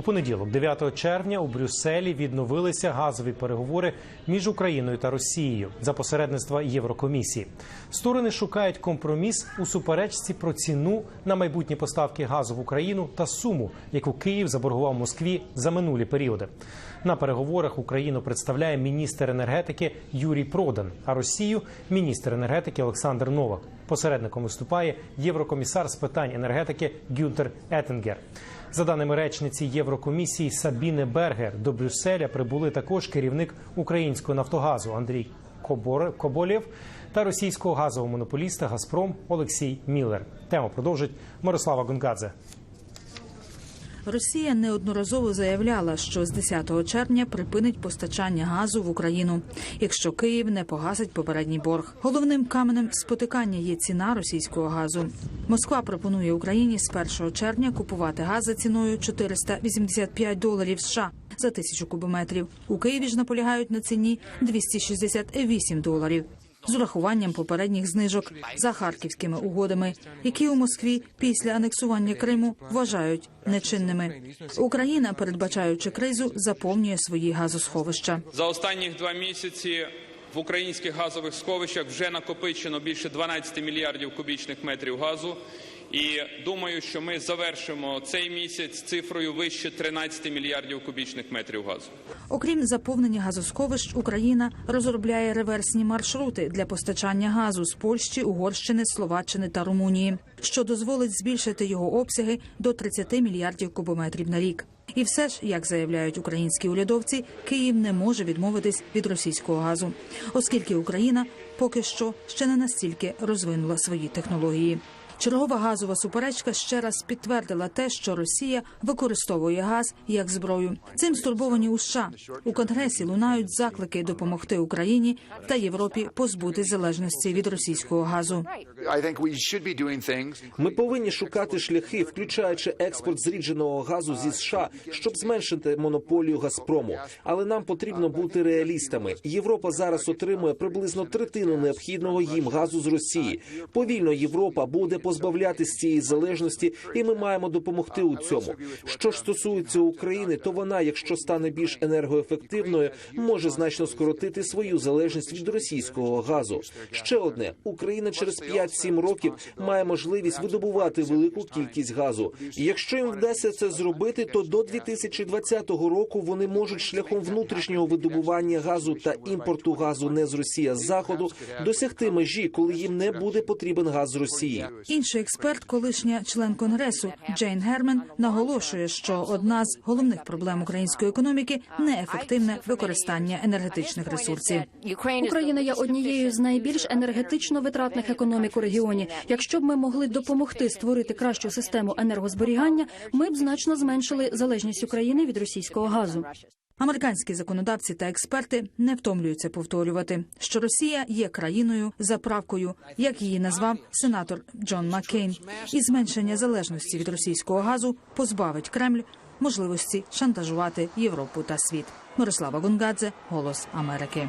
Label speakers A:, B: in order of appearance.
A: У понеділок, 9 червня, у Брюсселі відновилися газові переговори між Україною та Росією за посередництва Єврокомісії. Сторони шукають компроміс у суперечці про ціну на майбутні поставки газу в Україну та суму, яку Київ заборгував Москві за минулі періоди. На переговорах Україну представляє міністр енергетики Юрій Продан, а Росію міністр енергетики Олександр Новак. Посередником виступає єврокомісар з питань енергетики Гюнтер Етингер. За даними речниці Єврокомісії Сабіни Бергер, до Брюсселя прибули також керівник українського Нафтогазу Андрій Кобор- Коболєв та російського газового монополіста Газпром Олексій Міллер. Тему продовжить Мирослава Гонгадзе.
B: Росія неодноразово заявляла, що з 10 червня припинить постачання газу в Україну, якщо Київ не погасить попередній борг. Головним каменем спотикання є ціна російського газу. Москва пропонує Україні з 1 червня купувати газ за ціною 485 доларів США за тисячу кубометрів. У Києві ж наполягають на ціні 268 доларів. З урахуванням попередніх знижок за харківськими угодами, які у Москві після анексування Криму вважають нечинними. Україна, передбачаючи кризу, заповнює свої газосховища.
C: За останні два місяці в українських газових сховищах вже накопичено більше 12 мільярдів кубічних метрів газу. І думаю, що ми завершимо цей місяць цифрою вище 13 мільярдів кубічних метрів газу.
B: Окрім заповнення газосховищ, Україна розробляє реверсні маршрути для постачання газу з Польщі, Угорщини, Словаччини та Румунії, що дозволить збільшити його обсяги до 30 мільярдів кубометрів на рік. І все ж, як заявляють українські урядовці, Київ не може відмовитись від російського газу, оскільки Україна поки що ще не настільки розвинула свої технології. Чергова газова суперечка ще раз підтвердила те, що Росія використовує газ як зброю. Цим стурбовані у США. у конгресі лунають заклики допомогти Україні та Європі позбути залежності від російського газу.
D: Ми повинні шукати шляхи, включаючи експорт зрідженого газу зі США, щоб зменшити монополію Газпрому. Але нам потрібно бути реалістами. Європа зараз отримує приблизно третину необхідного їм газу з Росії. Повільно Європа буде позбавлятися цієї залежності, і ми маємо допомогти у цьому. Що ж стосується України, то вона, якщо стане більш енергоефективною, може значно скоротити свою залежність від російського газу. Ще одне Україна через 5-7 років має можливість видобувати велику кількість газу. І якщо їм вдасться це зробити, то до 2020 року вони можуть шляхом внутрішнього видобування газу та імпорту газу не з Росії, а з заходу досягти межі, коли їм не буде потрібен газ з Росії.
B: Інший експерт, колишня член конгресу Джейн Гермен, наголошує, що одна з головних проблем української економіки неефективне використання енергетичних ресурсів.
E: Україна є однією з найбільш енергетично витратних економік у регіоні. Якщо б ми могли допомогти створити кращу систему енергозберігання, ми б значно зменшили залежність України від російського газу.
B: Американські законодавці та експерти не втомлюються повторювати, що Росія є країною заправкою, як її назвав сенатор Джон Маккейн, і зменшення залежності від російського газу позбавить Кремль можливості шантажувати Європу та світ. Мирослава Гунгадзе, Голос Америки.